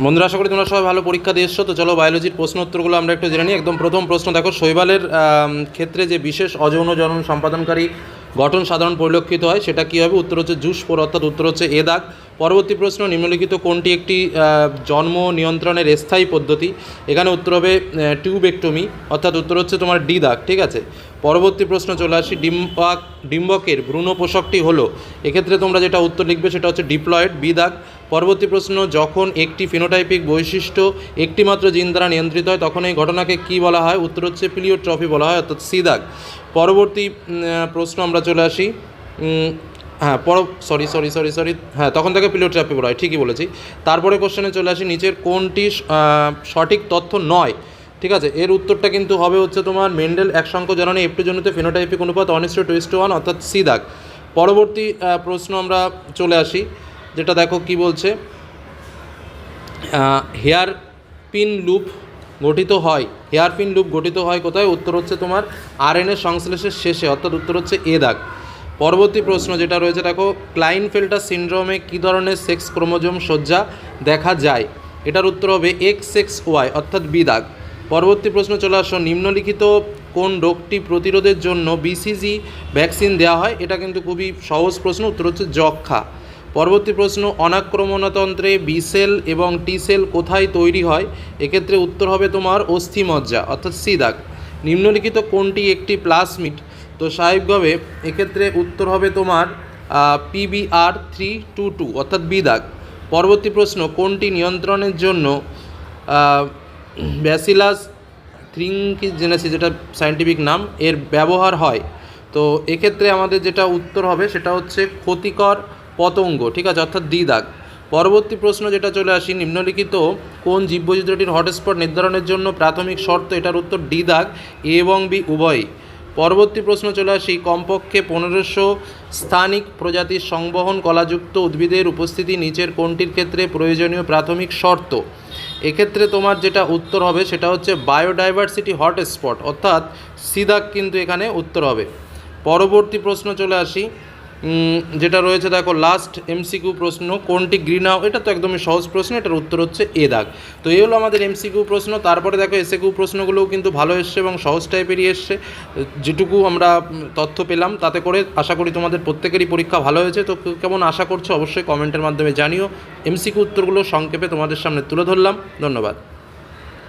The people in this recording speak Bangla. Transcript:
বন্ধুরা, আশা করি তোমরা সবাই ভালো পরীক্ষা দিয়ে এসছো। তো চলো বায়োলজির প্রশ্ন উত্তরগুলো আমরা একটু জেনে নিই। একদম প্রথম প্রশ্ন, দেখো, শৈবালের ক্ষেত্রে যে বিশেষ অযৌন জনন সম্পাদনকারী গঠন সাধারণ পরিলক্ষিত হয়, সেটা কী হবে? উত্তর হচ্ছে জুস পোর অর্থাৎ উত্তর হচ্ছে এ দাগ। পরবর্তী প্রশ্ন, নিম্নলিখিত কোনটি একটি জন্ম নিয়ন্ত্রণের স্থায়ী পদ্ধতি? এখানে উত্তর হবে টিউবেক্টমি, অর্থাৎ উত্তর হচ্ছে তোমার ডি দাগ, ঠিক আছে? পরবর্তী প্রশ্ন, চলে আসি, ডিম্বাক, ডিম্বকের ভ্রূণ পোষকটি হলো। এক্ষেত্রে তোমরা যেটা উত্তর লিখবে, সেটা হচ্ছে ডিপ্লয়েড, বি দাগ। পরবর্তী প্রশ্ন, যখন একটি ফিনোটাইপিক বৈশিষ্ট্য একটি মাত্র জিন দ্বারা নিয়ন্ত্রিত হয়, তখন এই ঘটনাকে কি বলা হয়? উত্তর হচ্ছে পিলিওট্রফি বলা হয়, অর্থাৎ সি দাগ পরবর্তী প্রশ্ন আমরা চলে আসি। হ্যাঁ পর সরি সরি সরি সরি হ্যাঁ তখন তাকে পিলিওট্রফি বলা হয়, ঠিকই বলেছি। তারপরে কোশ্চেনে চলে আসি, নিচের কোনটি সঠিক তথ্য নয়। ঠিক আছে? এর উত্তরটা কিন্তু হবে হচ্ছে তোমার মেন্ডেল এক সংখ্য জননে একটু জনিত ফিনোটাইপিক অনুপাত অনিষ্ট টু ইস টু ওয়ান, অর্থাৎ সি দাগ পরবর্তী প্রশ্ন আমরা চলে আসি। যেটা দেখো কি বলছে? হেয়ার পিন লুপ গঠিত হয়। হেয়ার পিন লুপ গঠিত হয় কোথায়? উত্তর হচ্ছে তোমার আর আরএনএ সংশ্লেষের শেষে, অর্থাৎ উত্তর হচ্ছে এ দাগ। পরবর্তী প্রশ্ন যেটা রয়েছে, দেখো ক্লাইন ক্লাইনফেল্টার সিনড্রোমে কী ধরনের সেক্স ক্রোমোজোম সজ্জা দেখা যায়? এটার উত্তর হবে এক্স এক্স ওয়াই অর্থাৎ বি দাগ। পরবর্তী প্রশ্ন চলে আসো, নিম্নলিখিত কোন রোগটি প্রতিরোধের জন্য বিসিজি ভ্যাকসিন দেওয়া হয়? এটা কিন্তু খুবই সহজ প্রশ্ন, উত্তর হচ্ছে যক্ষা পরবর্তী প্রশ্ন, অনাক্রমণতন্ত্রে বি সেল এবং টি সেল কোথায় তৈরি হয়? এক্ষেত্রে উত্তর হবে তোমার অস্থিমজ্জা, অর্থাৎ সি দাগ। নিম্নলিখিত কোনটি একটি প্লাসমিট তো স্বাভাবিকভাবে এক্ষেত্রে উত্তর হবে তোমার পিবিআর থ্রি টু টু, অর্থাৎ বি দাগ। পরবর্তী প্রশ্ন, কোনটি নিয়ন্ত্রণের জন্য ব্যাসিলাস থ্রিঙ্কি জেনেসি যেটা সায়েন্টিফিক নাম, এর ব্যবহার হয়? তো এক্ষেত্রে আমাদের যেটা উত্তর হবে, সেটা হচ্ছে ক্ষতিকর পতঙ্গ, ঠিক আছে? অর্থাৎ দ্বি দাগ পরবর্তী প্রশ্ন যেটা চলে আসি, নিম্নলিখিত কোন জীববৈচিত্র্যটির হটস্পট নির্ধারণের জন্য প্রাথমিক শর্ত এটার উত্তর ডি দাগ এ এবং বি উভয়ই পরবর্তী প্রশ্ন চলে আসি, কমপক্ষে পনেরোশো স্থানিক প্রজাতির সংবহন কলাযুক্ত উদ্ভিদের উপস্থিতি নিচের কোনটির ক্ষেত্রে প্রয়োজনীয় প্রাথমিক শর্ত? এক্ষেত্রে তোমার যেটা উত্তর হবে সেটা হচ্ছে বায়োডাইভার্সিটি হটস্পট, অর্থাৎ সিদাক কিন্তু এখানে উত্তর হবে। পরবর্তী প্রশ্ন চলে আসি যেটা রয়েছে, দেখো লাস্ট এমসিকিউ প্রশ্ন, কোনটি গ্রিন হাউস এটা তো একদমই সহজ প্রশ্ন, এটার উত্তর হচ্ছে এ দাগ। তো এই হলো আমাদের এমসিকিউ প্রশ্ন। তারপরে দেখো এসএকিউ প্রশ্নগুলোও কিন্তু ভালো এসছে এবং সহজ টাইপেরই এসছে। যেটুকু আমরা তথ্য পেলাম, তাতে করে আশা করি তোমাদের প্রত্যেকেরই পরীক্ষা ভালো হয়েছে। তো কেমন আশা করছ, অবশ্যই কমেন্টের মাধ্যমে জানিও। এমসিকিউ উত্তরগুলো সংক্ষেপে তোমাদের সামনে তুলে ধরলাম। ধন্যবাদ।